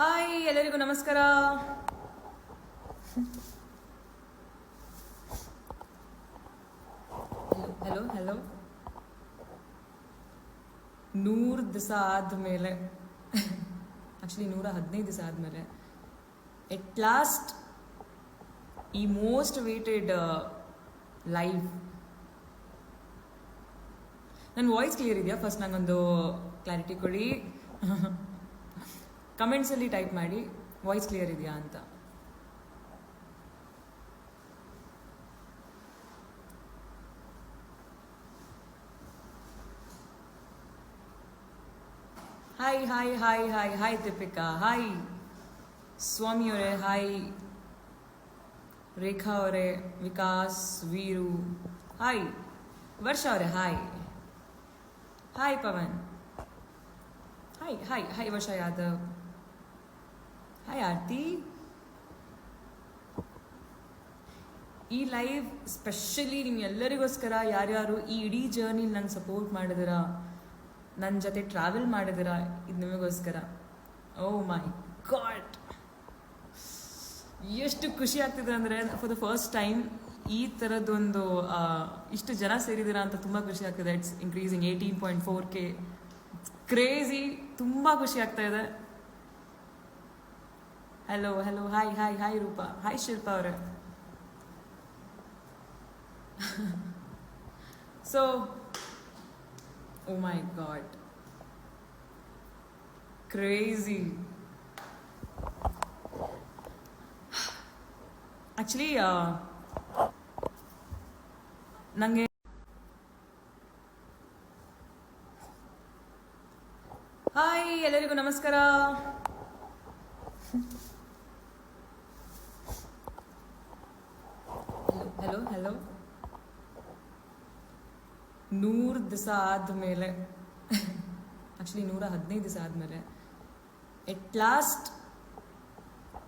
Hi, ಎಲ್ಲರಿಗೂ ನಮಸ್ಕಾರ. Hello hello. ನೂರು ದಿವಸ ಆದಮೇಲೆ ಆ್ಯಕ್ಚುಲಿ ನೂರ ಹದಿನೈದು ದಿವಸ ಆದಮೇಲೆ ಎಟ್ ಲಾಸ್ಟ್ ಈ ಮೋಸ್ಟ್ ವೇಟೆಡ್ ಲೈವ್ ನನ್ನ ವಾಯ್ಸ್ ಕ್ಲಿಯರ್ ಇದೆಯಾ? ಫಸ್ಟ್ ನಂಗೊಂದು ಕ್ಲಾರಿಟಿ ಕೊಡಿ. ಕಮೆಂಟ್ಸಲ್ಲಿ ಟೈಪ್ ಮಾಡಿ ವಾಯ್ಸ್ ಕ್ಲಿಯರ್ ಇದೆಯಾ ಅಂತ. Hi hi hi hi hi Deepika hi Swami ಅವರೇ ಹಾಯ್ ರೇಖಾ ಅವರೇ ವಿಕಾಸ್ ವೀರು ಹಾಯ್ ವರ್ಷ ಅವರೇ hi hi Pavan hi hi hi Varsha Yadav hi ಆರ್ತಿ ಈ ಲೈವ್ ಸ್ಪೆಷಲಿ ಯಾರು ಯಾರ್ಯಾರು ಈ ಇಡೀ ಜರ್ನಿ ನಂಗೆ ಸಪೋರ್ಟ್ ಮಾಡಿದಿರ ನನ್ನ ಜೊತೆ ಟ್ರಾವೆಲ್ ಮಾಡಿದಿರ, ಇದು ನಿಮಗೋಸ್ಕರ ಓ ಮೈ ಗಾಡ್ ಎಷ್ಟು ಖುಷಿ ಆಗ್ತಿದೆ ಅಂದರೆ ಫಾರ್ ದ ಫಸ್ಟ್ ಟೈಮ್ ಈ ಥರದ್ದೊಂದು ಇಷ್ಟು ಜನ ಸೇರಿದ್ದೀರಾ ಅಂತ ತುಂಬ ಖುಷಿ ಆಗ್ತಿದೆ. It's increasing eighteen point four K crazy ತುಂಬ ಖುಷಿ ಆಗ್ತಾ ಇದೆ. Hello hello hi hi hi Rupa hi Shilpa ಅವರೇ so oh my god crazy actually ನನಗೆ ಹಾಯ್ ಎಲ್ಲರಿಗೂ ನಮಸ್ಕಾರ ಹಲೋ ನೂರು ದಿವಸ ಆದಮೇಲೆ. ಆ್ಯಕ್ಚುಲಿ ನೂರ ಹದಿನೈದು ದಿವಸ ಆದಮೇಲೆ. ಎಟ್ ಲಾಸ್ಟ್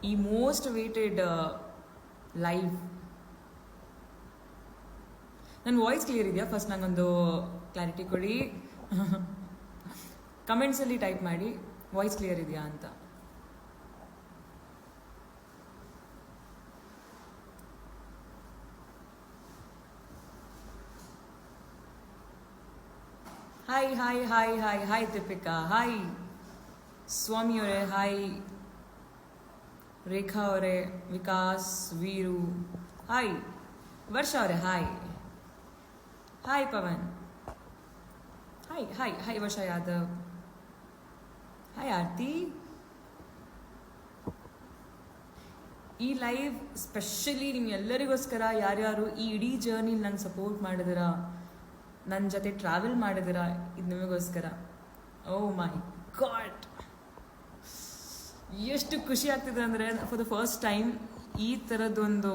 ಈ ಮೋಸ್ಟ್ ವೇಟೆಡ್ ಲೈವ್ ನನ್ನ ವಾಯ್ಸ್ ಕ್ಲಿಯರ್ ಇದೆಯಾ? ಫಸ್ಟ್ ನಂಗೊಂದು ಕ್ಲಾರಿಟಿ ಕೊಡಿ. ಕಮೆಂಟ್ಸಲ್ಲಿ ಟೈಪ್ ಮಾಡಿ ವಾಯ್ಸ್ ಕ್ಲಿಯರ್ ಇದೆಯಾ ಅಂತ. Hi hi hi hi hi Deepika hi Swami ಅವರೇ ಹಾಯ್ ರೇಖಾ ಅವರೇ ವಿಕಾಸ್ ವೀರು ಹಾಯ್ ವರ್ಷ ಅವರೇ hi hi Pavan hi hi hi Varsha Yadav hi ಆರ್ತಿ ಈ ಲೈವ್ ಸ್ಪೆಷಲಿ ನಿಮ್ಗೆಲ್ಲರಿಗೋಸ್ಕರ ಯಾರ್ಯಾರು ಈ ಇಡೀ ಜರ್ನಿ ನಂಗೆ ಸಪೋರ್ಟ್ ಮಾಡಿದಿರ ನನ್ನ ಜೊತೆ ಟ್ರಾವೆಲ್ ಮಾಡಿದಿರಾ ಇದು ನಿಮಗೋಸ್ಕರ. ಓ ಮೈ ಗಾಡ್ ಎಷ್ಟು ಖುಷಿ ಆಗ್ತಿದೆ ಅಂದರೆ ಫಾರ್ ದ ಫಸ್ಟ್ ಟೈಮ್ ಈ ಥರದ್ದೊಂದು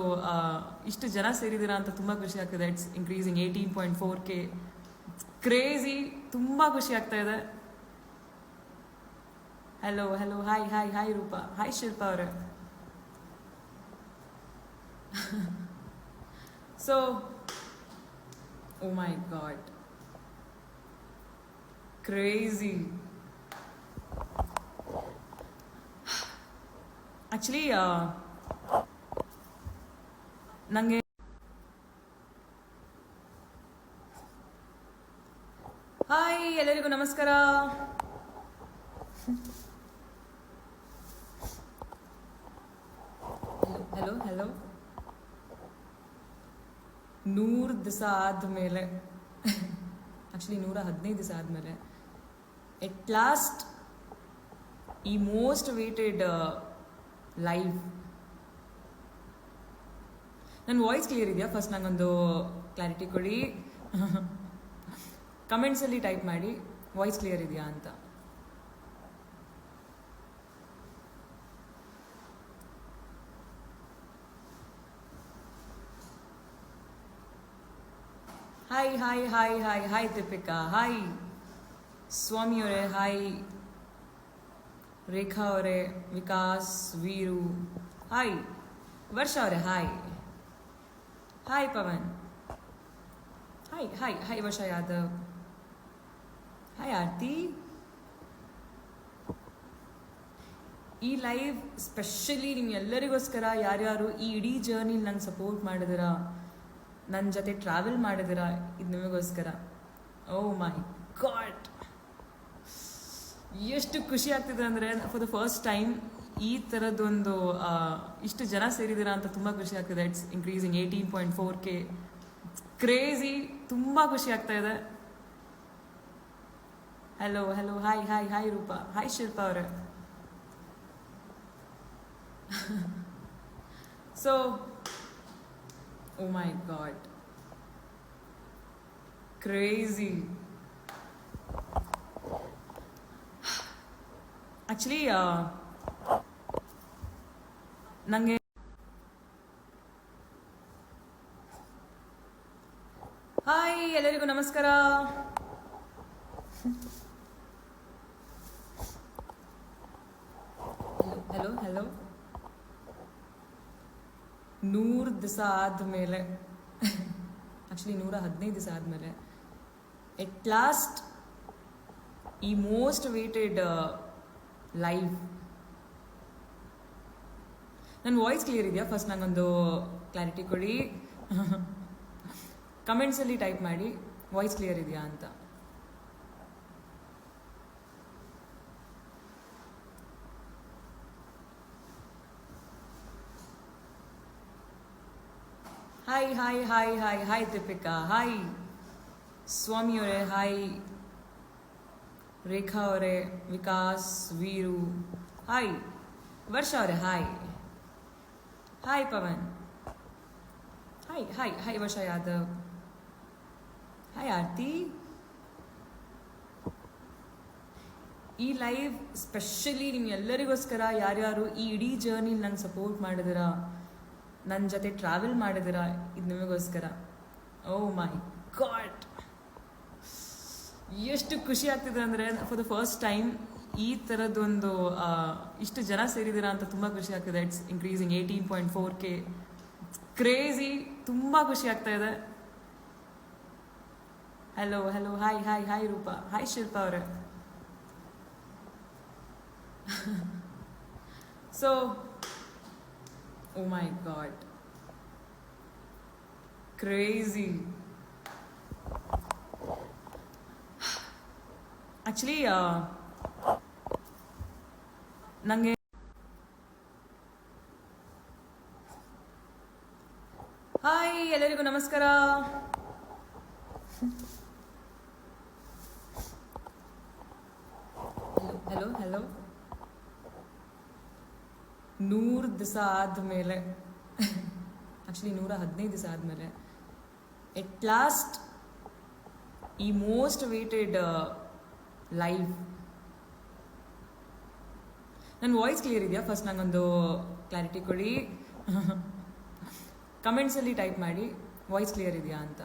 ಇಷ್ಟು ಜನ ಸೇರಿದ್ದೀರಾ ಅಂತ ತುಂಬ ಖುಷಿ ಆಗ್ತಿದೆ. It's increasing eighteen point four K crazy ತುಂಬ ಖುಷಿ ಆಗ್ತಾ ಇದೆ. Hello hello hi hi hi Rupa. Hi Shilpa ಅವರೇ. So oh my god crazy actually ನನಗೆ ಹಾಯ್ ಎಲ್ಲರಿಗೂ ನಮಸ್ಕಾರ ಹಲೋ ಹಲೋ ನೂರು ದಿವಸ ಆದಮೇಲೆ ಆ್ಯಕ್ಚುಲಿ ನೂರ ಹದಿನೈದು ದಿವಸ ಆದಮೇಲೆ ಎಟ್ ಲಾಸ್ಟ್ ಈ ಮೋಸ್ಟ್ ವೇಟೆಡ್ ಲೈವ್ ನನ್ನ ವಾಯ್ಸ್ ಕ್ಲಿಯರ್ ಇದೆಯಾ? ಫಸ್ಟ್ ನನಗೊಂದು ಕ್ಲಾರಿಟಿ ಕೊಡಿ. ಕಮೆಂಟ್ಸಲ್ಲಿ ಟೈಪ್ ಮಾಡಿ ವಾಯ್ಸ್ ಕ್ಲಿಯರ್ ಇದೆಯಾ ಅಂತ. Hi hi hi hi Deepika hi Swami ಅವರೇ ಹಾಯ್ ರೇಖಾ ಅವರೇ ವಿಕಾಸ್ ವೀರು ಹಾಯ್ ವರ್ಷ ಅವರೇ hi hi Pavan hi hi hi Varsha Yadav hi ಆರ್ತಿ ಈ ಲೈವ್ ಸ್ಪೆಷಲಿ ನಿಮ್ಗೆಲ್ಲರಿಗೋಸ್ಕರ ಯಾರ್ಯಾರು ಈ ಇಡೀ ಜರ್ನಿಲಿ ನಂಗೆ ಸಪೋರ್ಟ್ ಮಾಡಿದಿರಾ ನನ್ನ ಜೊತೆ ಟ್ರಾವೆಲ್ ಮಾಡಿದಿರಾ ಇದು ನಿಮಗೋಸ್ಕರ? ಓ ಮೈ ಗಾಡ್ ಎಷ್ಟು ಖುಷಿ ಆಗ್ತಿದೆ ಅಂದರೆ ಫಾರ್ ದ ಫಸ್ಟ್ ಟೈಮ್ ಈ ಥರದ್ದೊಂದು ಇಷ್ಟು ಜನ ಸೇರಿದ್ದೀರಾ ಅಂತ ತುಂಬ ಖುಷಿ ಆಗ್ತಿದೆ. It's increasing eighteen point four K crazy ತುಂಬ ಖುಷಿ ಆಗ್ತಾ ಇದೆ. Hello hello hi hi hi Rupa. Hi Shilpa ಅವರೇ. So oh my god crazy actually ನನಗೆ ಹಾಯ್ ಎಲ್ಲರಿಗೂ ನಮಸ್ಕಾರ. ಹಲೋ ಹಲೋ ನೂರು ದಿವಸ ಆದಮೇಲೆ ಆ್ಯಕ್ಚುಲಿ ನೂರ ಹದಿನೈದು ದಿವಸ ಆದಮೇಲೆ ಎಟ್ ಲಾಸ್ಟ್ ಈ ಮೋಸ್ಟ್ ವೇಟೆಡ್ ಲೈವ್ ನನ್ನ ವಾಯ್ಸ್ ಕ್ಲಿಯರ್ ಇದೆಯಾ? ಫಸ್ಟ್ ನಂಗೊಂದು ಕ್ಲಾರಿಟಿ ಕೊಡಿ. ಕಮೆಂಟ್ಸಲ್ಲಿ ಟೈಪ್ ಮಾಡಿ ವಾಯ್ಸ್ ಕ್ಲಿಯರ್ ಇದೆಯಾ ಅಂತ. Hi hi hi hi Deepika, hi. Swami ಅವರೇ, ಹಾಯ್. ರೇಖಾ ಅವರೇ, ವಿಕಾಸ್, ವೀರು, ಹಾಯ್. ವರ್ಷ ಅವರೇ, hi. Hi, Pavan. Hi hi hi, Varsha Yadav. Hi, ಆರ್ತಿ. ಈ ಲೈವ್ ಸ್ಪೆಷಲಿ ನಿಮ್ಗೆಲ್ಲರಿಗೋಸ್ಕರ ಯಾರ್ಯಾರು ಈ ಇಡೀ ಜರ್ನಿಲಿ ನಂಗೆ ಸಪೋರ್ಟ್ ಮಾಡಿದಿರಾ ನನ್ನ ಜೊತೆ ಟ್ರಾವೆಲ್ ಮಾಡಿದಿರಾ ಇದು ನಿಮಗೋಸ್ಕರ? ಓ ಮೈ ಗಾಡ್ ಎಷ್ಟು ಖುಷಿ ಆಗ್ತಿದೆ ಅಂದರೆ ಫಾರ್ ದ ಫಸ್ಟ್ ಟೈಮ್ ಈ ಥರದ್ದೊಂದು ಇಷ್ಟು ಜನ ಸೇರಿದ್ದೀರಾ ಅಂತ ತುಂಬ ಖುಷಿ ಆಗ್ತಿದೆ. It's increasing eighteen point four K crazy ತುಂಬ ಖುಷಿ ಆಗ್ತಾ ಇದೆ. Hello hello hi hi hi Rupa. Hi Shilpa ಅವರೇ. So oh my god crazy actually ನನಗೆ ಹಾಯ್ ಎಲ್ಲರಿಗೂ ನಮಸ್ಕಾರ. ಹಲೋ ಹಲೋ ನೂರು ದಿವಸ ಆದಮೇಲೆ ಆ್ಯಕ್ಚುಲಿ ನೂರ ಹದಿನೈದು ದಿವಸ ಆದಮೇಲೆ ಎಟ್ ಲಾಸ್ಟ್ ಈ ಮೋಸ್ಟ್ ವೇಟೆಡ್ ಲೈವ್ ನನ್ನ ವಾಯ್ಸ್ ಕ್ಲಿಯರ್ ಇದೆಯಾ? ಫಸ್ಟ್ ನಂಗೊಂದು ಕ್ಲಾರಿಟಿ ಕೊಡಿ. ಕಮೆಂಟ್ಸಲ್ಲಿ ಟೈಪ್ ಮಾಡಿ ವಾಯ್ಸ್ ಕ್ಲಿಯರ್ ಇದೆಯಾ ಅಂತ.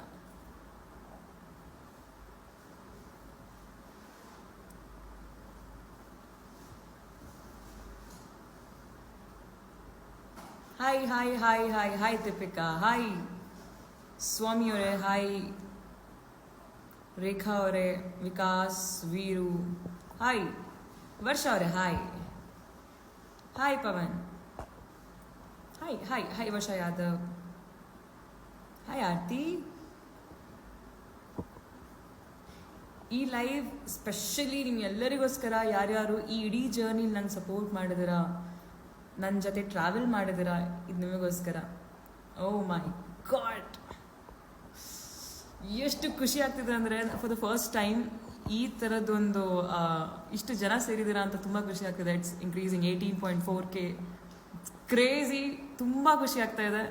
Hi hi hi hi hi Deepika hi Swami ಅವರೇ ಹಾಯ್ ರೇಖಾ ಅವರೇ ವಿಕಾಸ್ ವೀರು ಹಾಯ್ ವರ್ಷ ಅವರೇ hi hi Pavan hi hi hi Varsha Yadav hi ಆರ್ತಿ ಈ ಲೈವ್ ಸ್ಪೆಷಲಿ ನಿಮ್ಗೆಲ್ಲರಿಗೋಸ್ಕರ ಯಾರ್ಯಾರು ಈ ಇಡೀ ಜರ್ನಿಲಿ ನಂಗೆ ಸಪೋರ್ಟ್ ಮಾಡಿದಿರಾ ನನ್ನ ಜೊತೆ ಟ್ರಾವೆಲ್ ಮಾಡಿದಿರಾ ಇದು ನಿಮಗೋಸ್ಕರ. ಓ ಮೈ ಗಾಡ್ ಎಷ್ಟು ಖುಷಿ ಆಗ್ತಿದೆ ಅಂದರೆ ಫಾರ್ ದ ಫಸ್ಟ್ ಟೈಮ್ ಈ ಥರದ್ದೊಂದು ಇಷ್ಟು ಜನ ಸೇರಿದ್ದೀರಾ ಅಂತ ತುಂಬ ಖುಷಿ ಆಗ್ತಿದೆ. It's increasing eighteen point four K crazy ತುಂಬ ಖುಷಿ ಆಗ್ತಾ ಇದೆ.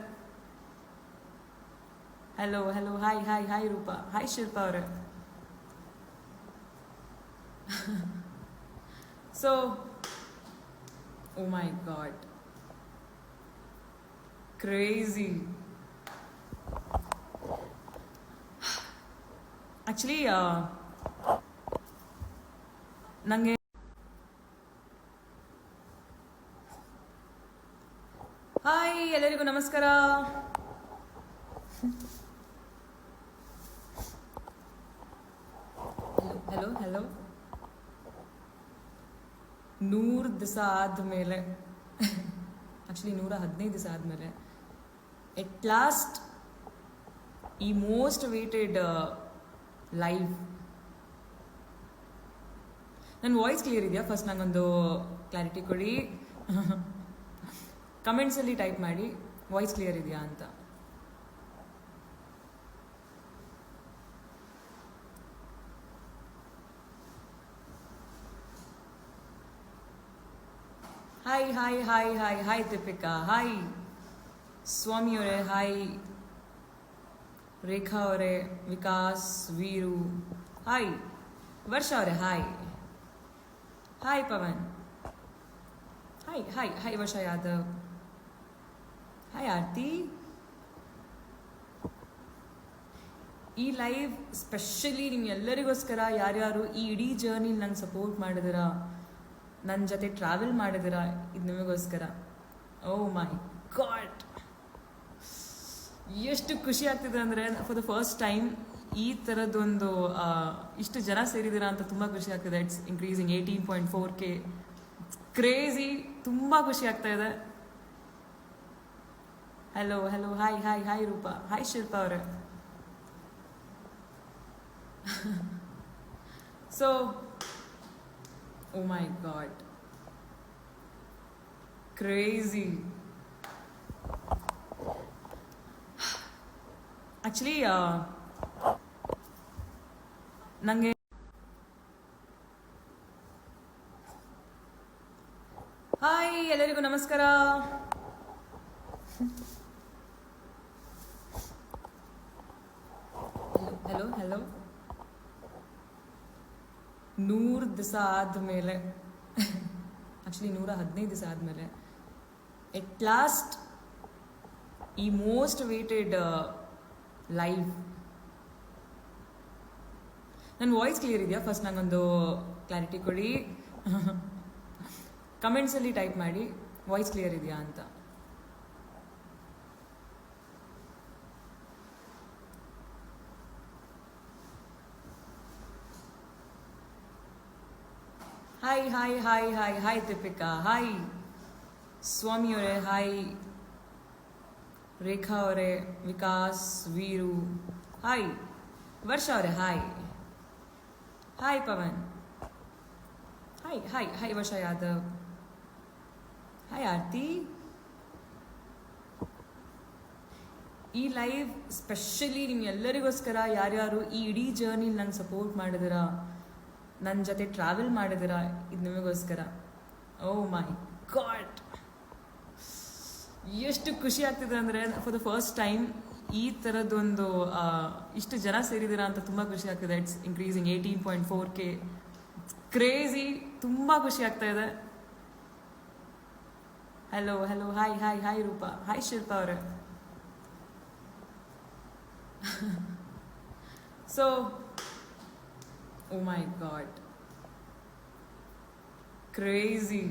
Hello hello hi hi hi Rupa. Hi Shilpa ಅವರೇ. So oh my god crazy actually ನನಗೆ ಹಾಯ್ ಎಲ್ಲರಿಗೂ ನಮಸ್ಕಾರ. ಹಲೋ ಹಲೋ ನೂರು ದಿವಸ ಆದಮೇಲೆ ಆ್ಯಕ್ಚುಲಿ ನೂರ ಹದಿನೈದು ದಿವಸ ಆದಮೇಲೆ ಎಟ್ ಲಾಸ್ಟ್ ಈ ಮೋಸ್ಟ್ ವೇಟೆಡ್ ಲೈವ್ ನನ್ನ ವಾಯ್ಸ್ ಕ್ಲಿಯರ್ ಇದೆಯಾ? ಫಸ್ಟ್ ನನಗೊಂದು ಕ್ಲಾರಿಟಿ ಕೊಡಿ. ಕಮೆಂಟ್ಸಲ್ಲಿ ಟೈಪ್ ಮಾಡಿ ವಾಯ್ಸ್ ಕ್ಲಿಯರ್ ಇದೆಯಾ ಅಂತ. Hi hi hi hi Deepika hi Swami ಅವರೇ ಹಾಯ್ ರೇಖಾ ಅವರೇ ವಿಕಾಸ್ ವೀರು ಹಾಯ್ ವರ್ಷ ಅವರೇ hi hi Pavan hi hi hi Varsha Yadav hi ಆರ್ತಿ ಈ ಲೈವ್ ಸ್ಪೆಷಲಿ ನಿಮ್ಗೆಲ್ಲರಿಗೋಸ್ಕರ ಯಾರ್ಯಾರು ಈ ಇಡೀ ಜರ್ನಿ ನಂಗೆ ಸಪೋರ್ಟ್ ಮಾಡಿದಿರಾ ನನ್ನ ಜೊತೆ ಟ್ರಾವೆಲ್ ಮಾಡಿದಿರಾ ಇದು ನಿಮಗೋಸ್ಕರ? ಓ ಮೈ ಗಾಡ್ ಎಷ್ಟು ಖುಷಿ ಆಗ್ತಿದೆ ಅಂದರೆ ಫಾರ್ ದ ಫಸ್ಟ್ ಟೈಮ್ ಈ ಥರದ್ದೊಂದು ಇಷ್ಟು ಜನ ಸೇರಿದ್ದೀರಾ ಅಂತ ತುಂಬ ಖುಷಿ ಆಗ್ತಿದೆ. It's increasing eighteen point four K crazy ತುಂಬ ಖುಷಿ ಆಗ್ತಾ ಇದೆ. Hello hello hi hi hi Rupa. Hi Shilpa ಅವರೇ. So oh my god crazy actually ನನಗೆ ಹಾಯ್ ಎಲ್ಲರಿಗೂ ನಮಸ್ಕಾರ. ಹಲೋ ಹಲೋ ನೂರು ದಿವಸ ಆದಮೇಲೆ ಆ್ಯಕ್ಚುಲಿ ನೂರ ಹದಿನೈದು ದಿವಸ ಆದಮೇಲೆ ಎಟ್ ಲಾಸ್ಟ್ ಈ ಮೋಸ್ಟ್ ವೇಟೆಡ್ ಲೈವ್ ನನ್ನ ವಾಯ್ಸ್ ಕ್ಲಿಯರ್ ಇದೆಯಾ? ಫಸ್ಟ್ ನನಗೊಂದು ಕ್ಲಾರಿಟಿ ಕೊಡಿ. ಕಮೆಂಟ್ಸಲ್ಲಿ ಟೈಪ್ ಮಾಡಿ ವಾಯ್ಸ್ ಕ್ಲಿಯರ್ ಇದೆಯಾ ಅಂತ. Hi hi hi hi hi Deepika hi Swami ಅವರೇ ಹಾಯ್ ರೇಖಾ ಅವರೇ ವಿಕಾಸ್ ವೀರು ಹಾಯ್ ವರ್ಷ ಅವರೇ hi hi Pavan hi hi hi Varsha Yadav hi ಆರ್ತಿ ಈ ಲೈವ್ ಸ್ಪೆಷಲಿ ನಿಮ್ಗೆಲ್ಲರಿಗೋಸ್ಕರ ಯಾರ್ಯಾರು ಈ ಇಡೀ ಜರ್ನಿ ನಂಗೆ ಸಪೋರ್ಟ್ ಮಾಡಿದಿರಾ ನನ್ನ ಜೊತೆ ಟ್ರಾವೆಲ್ ಮಾಡಿದಿರಾ? ಇದು ನಿಮಗೋಸ್ಕರ. ಓ ಮೈ ಗಾಡ್ ಎಷ್ಟು ಖುಷಿ ಆಗ್ತಿದೆ ಅಂದರೆ ಫಾರ್ ದ ಫಸ್ಟ್ ಟೈಮ್ ಈ ಥರದ್ದೊಂದು ಇಷ್ಟು ಜನ ಸೇರಿದ್ದೀರಾ ಅಂತ ತುಂಬ ಖುಷಿ ಆಗ್ತಿದೆ. It's increasing eighteen point four K crazy ತುಂಬ ಖುಷಿ ಆಗ್ತಾ ಇದೆ. Hello hello hi hi hi Rupa. Hi Shilpa ಅವರೇ. So oh my god crazy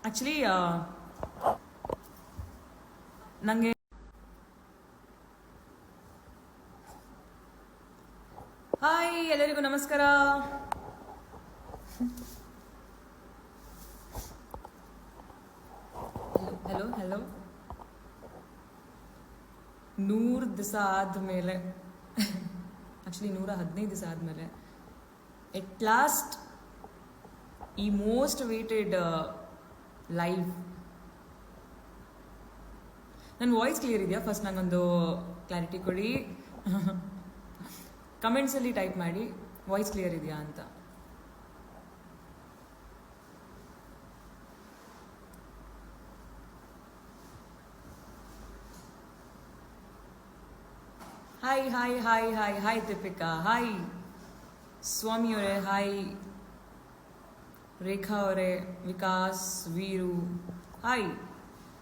actually ನನಗೆ ಹಾಯ್ ಎಲ್ಲರಿಗೂ ನಮಸ್ಕಾರ. ಹಲೋ ಹಲೋ ನೂರು ದಿವಸ ಆದಮೇಲೆ ಆ್ಯಕ್ಚುಲಿ ನೂರ ಹದಿನೈದು ದಿವಸ ಆದಮೇಲೆ ಎಟ್ ಲಾಸ್ಟ್ ಈ ಮೋಸ್ಟ್ ವೇಟೆಡ್ ಲೈವ್ ನನ್ನ ವಾಯ್ಸ್ ಕ್ಲಿಯರ್ ಇದೆಯಾ? ಫಸ್ಟ್ ನಂಗೊಂದು ಕ್ಲಾರಿಟಿ ಕೊಡಿ. ಕಮೆಂಟ್ಸಲ್ಲಿ ಟೈಪ್ ಮಾಡಿ ವಾಯ್ಸ್ ಕ್ಲಿಯರ್ ಇದೆಯಾ ಅಂತ. Hi hi hi hi hi Deepika hi Swami ಅವರೇ ಹಾಯ್ ರೇಖಾ ಅವರೇ ವಿಕಾಸ್ ವೀರು ಹಾಯ್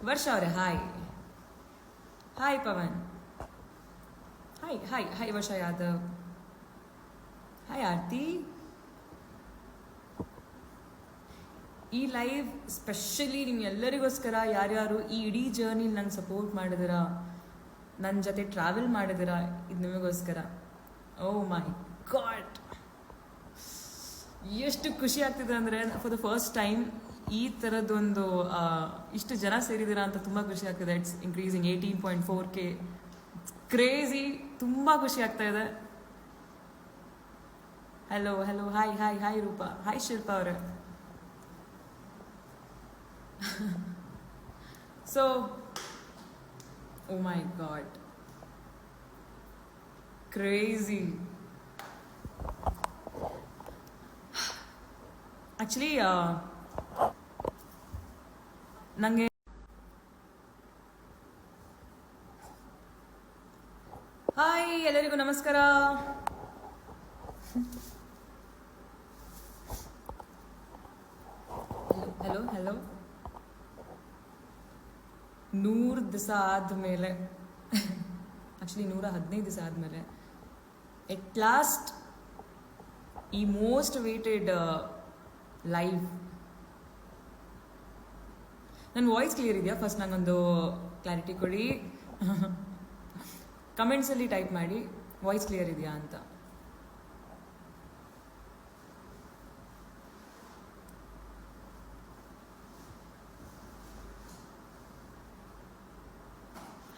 ವರ್ಷ ಅವರೇ hi hi Pavan hi hi hi Varsha Yadav hi ಆರ್ತಿ ಈ ಲೈವ್ ಸ್ಪೆಷಲಿ ನಿಮ್ಗೆಲ್ಲರಿಗೋಸ್ಕರ ಯಾರ್ಯಾರು ಈ ಇಡೀ ಜರ್ನಿ ನಂಗೆ ಸಪೋರ್ಟ್ ಮಾಡಿದಿರಾ ನನ್ನ ಜೊತೆ ಟ್ರಾವೆಲ್ ಮಾಡಿದಿರಾ ಇದು ನಿಮಗೋಸ್ಕರ? ಓ ಮೈ ಗಾಡ್ ಎಷ್ಟು ಖುಷಿ ಆಗ್ತಿದೆ ಅಂದರೆ ಫಾರ್ ದ ಫಸ್ಟ್ ಟೈಮ್ ಈ ಥರದ್ದೊಂದು ಇಷ್ಟು ಜನ ಸೇರಿದ್ದೀರಾ ಅಂತ ತುಂಬ ಖುಷಿ ಆಗ್ತಿದೆ. It's increasing eighteen point four K crazy ತುಂಬ ಖುಷಿ ಆಗ್ತಾ ಇದೆ. Hello hello hi hi hi Rupa. Hi Shilpa ಅವರೇ. So oh my god crazy actually ನನಗೆ ಹಾಯ್ ಎಲ್ಲರಿಗೂ ನಮಸ್ಕಾರ. ಹಲೋ ಹಲೋ ನೂರು ದಿವಸ ಆದಮೇಲೆ ಆ್ಯಕ್ಚುಲಿ ನೂರ ಹದಿನೈದು ದಿವಸ ಆದಮೇಲೆ ಎಟ್ ಲಾಸ್ಟ್ ಈ ಮೋಸ್ಟ್ ವೇಟೆಡ್ ಲೈವ್ ನನ್ನ ವಾಯ್ಸ್ ಕ್ಲಿಯರ್ ಇದೆಯಾ? ಫಸ್ಟ್ ನನಗೊಂದು ಕ್ಲಾರಿಟಿ ಕೊಡಿ. ಕಮೆಂಟ್ಸಲ್ಲಿ ಟೈಪ್ ಮಾಡಿ ವಾಯ್ಸ್ ಕ್ಲಿಯರ್ ಇದೆಯಾ ಅಂತ.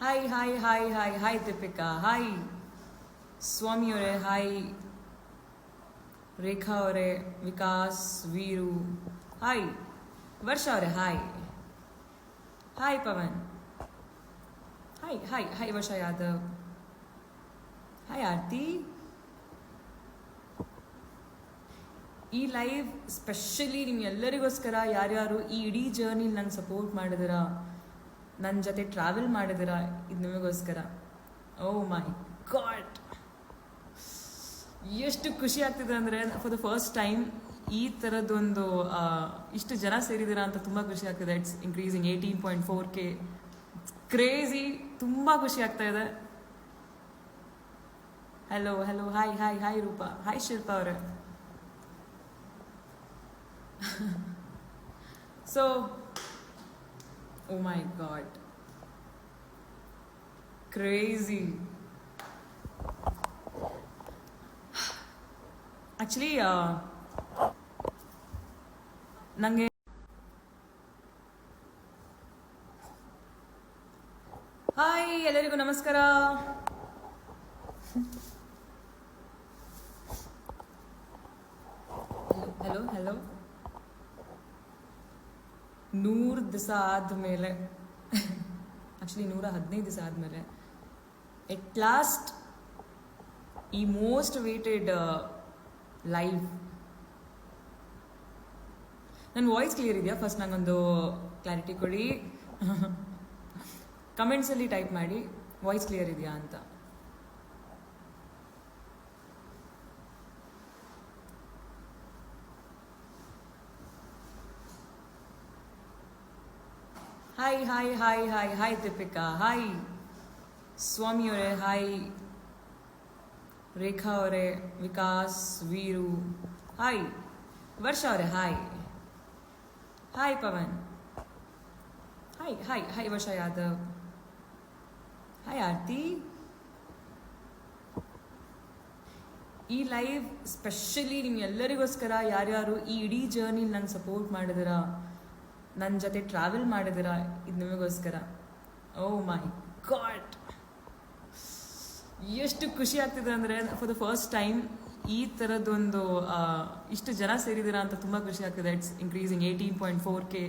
Hi hi hi hi hi Deepika hi Swami ಅವರೇ ಹಾಯ್ ರೇಖಾ ಅವರೇ ವಿಕಾಸ್ ವೀರು ಹಾಯ್ ವರ್ಷ ಅವರೇ hi hi Pavan hi hi hi Varsha Yadav hi ಆರ್ತಿ ಈ ಲೈವ್ ಸ್ಪೆಷಲಿ ನಿಮ್ಗೆಲ್ಲರಿಗೋಸ್ಕರ ಯಾರ್ಯಾರು ಈ ಇಡೀ ಜರ್ನಿ ನಂಗೆ ಸಪೋರ್ಟ್ ಮಾಡಿದಿರಾ ನನ್ನ ಜೊತೆ ಟ್ರಾವೆಲ್ ಮಾಡಿದಿರಾ ಇದು ನಿಮಗೋಸ್ಕರ. ಓ ಮೈ ಗಾಡ್ ಎಷ್ಟು ಖುಷಿ ಆಗ್ತಿದೆ ಅಂದರೆ ಫಾರ್ ದ ಫಸ್ಟ್ ಟೈಮ್ ಈ ಥರದ್ದೊಂದು ಇಷ್ಟು ಜನ ಸೇರಿದ್ದೀರಾ ಅಂತ ತುಂಬ ಖುಷಿ ಆಗ್ತಿದೆ. It's increasing eighteen point four K crazy ತುಂಬ ಖುಷಿ ಆಗ್ತಾ ಇದೆ. Hello hello hi hi hi Rupa. Hi Shilpa ಅವರೇ. So oh my god crazy actually ನನಗೆ ಹಾಯ್ ಎಲ್ಲರಿಗೂ ನಮಸ್ಕಾರ. ಹಲೋ ಹಲೋ ನೂರು ದಿವಸ ಆದಮೇಲೆ ಆ್ಯಕ್ಚುಲಿ ನೂರ ಹದಿನೈದು ದಿವಸ ಆದಮೇಲೆ ಎಟ್ ಲಾಸ್ಟ್ ಈ ಮೋಸ್ಟ್ ವೇಟೆಡ್ ಲೈವ್ ನನ್ನ ವಾಯ್ಸ್ ಕ್ಲಿಯರ್ ಇದೆಯಾ? ಫಸ್ಟ್ ನಂಗೊಂದು ಕ್ಲಾರಿಟಿ ಕೊಡಿ. ಕಮೆಂಟ್ಸಲ್ಲಿ ಟೈಪ್ ಮಾಡಿ ವಾಯ್ಸ್ ಕ್ಲಿಯರ್ ಇದೆಯಾ ಅಂತ. Hi hi hi hi hi Deepika hi Swami ಅವರೇ ಹಾಯ್ ರೇಖಾ ಅವರೇ ವಿಕಾಸ್ ವೀರು ಹಾಯ್ ವರ್ಷ ಅವರೇ hi hi Pavan hi hi hi Varsha Yadav hi ಆರ್ತಿ ಈ ಲೈವ್ ಸ್ಪೆಷಲಿ ನಿಮ್ಗೆಲ್ಲರಿಗೋಸ್ಕರ ಯಾರ್ಯಾರು ಈ ಇಡೀ ಜರ್ನಿ ನಂಗೆ ಸಪೋರ್ಟ್ ಮಾಡಿದಿರಾ ನನ್ನ ಜೊತೆ ಟ್ರಾವೆಲ್ ಮಾಡಿದಿರಾ ಇದು ನಿಮಗೋಸ್ಕರ? ಓ ಮೈ ಗಾಡ್ ಎಷ್ಟು ಖುಷಿ ಆಗ್ತಿದೆ ಅಂದರೆ ಫಾರ್ ದ ಫಸ್ಟ್ ಟೈಮ್ ಈ ಥರದ್ದೊಂದು ಇಷ್ಟು ಜನ ಸೇರಿದ್ದೀರಾ ಅಂತ ತುಂಬ ಖುಷಿ ಆಗ್ತಿದೆ. It's increasing eighteen point four K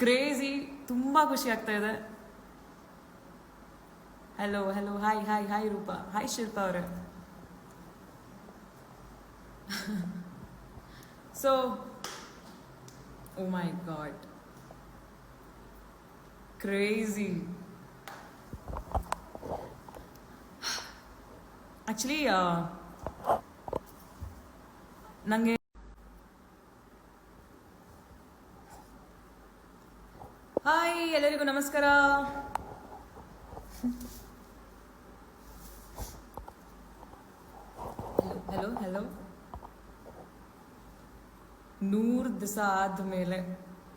crazy ತುಂಬ ಖುಷಿ ಆಗ್ತಾ ಇದೆ. Hello hello hi hi hi Rupa. Hi Shilpa ಅವರೇ. So oh my god crazy actually ನನಗೆ ಹಾಯ್ ಎಲ್ಲರಿಗೂ ನಮಸ್ಕಾರ. ಹಲೋ ಹಲೋ ನೂರು ದಿವಸ ಆದಮೇಲೆ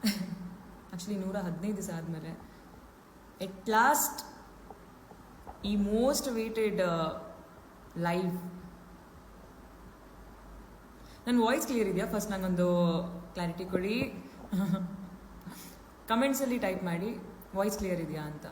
ಆ್ಯಕ್ಚುಲಿ ನೂರ ಹದಿನೈದು ದಿವಸ ಆದಮೇಲೆ ಎಟ್ ಲಾಸ್ಟ್ ಈ ಮೋಸ್ಟ್ ವೇಟೆಡ್ ಲೈವ್ ನನ್ನ ವಾಯ್ಸ್ ಕ್ಲಿಯರ್ ಇದೆಯಾ? ಫಸ್ಟ್ ನಂಗೊಂದು ಕ್ಲಾರಿಟಿ ಕೊಡಿ. ಕಮೆಂಟ್ಸಲ್ಲಿ ಟೈಪ್ ಮಾಡಿ ವಾಯ್ಸ್ ಕ್ಲಿಯರ್ ಇದೆಯಾ ಅಂತ.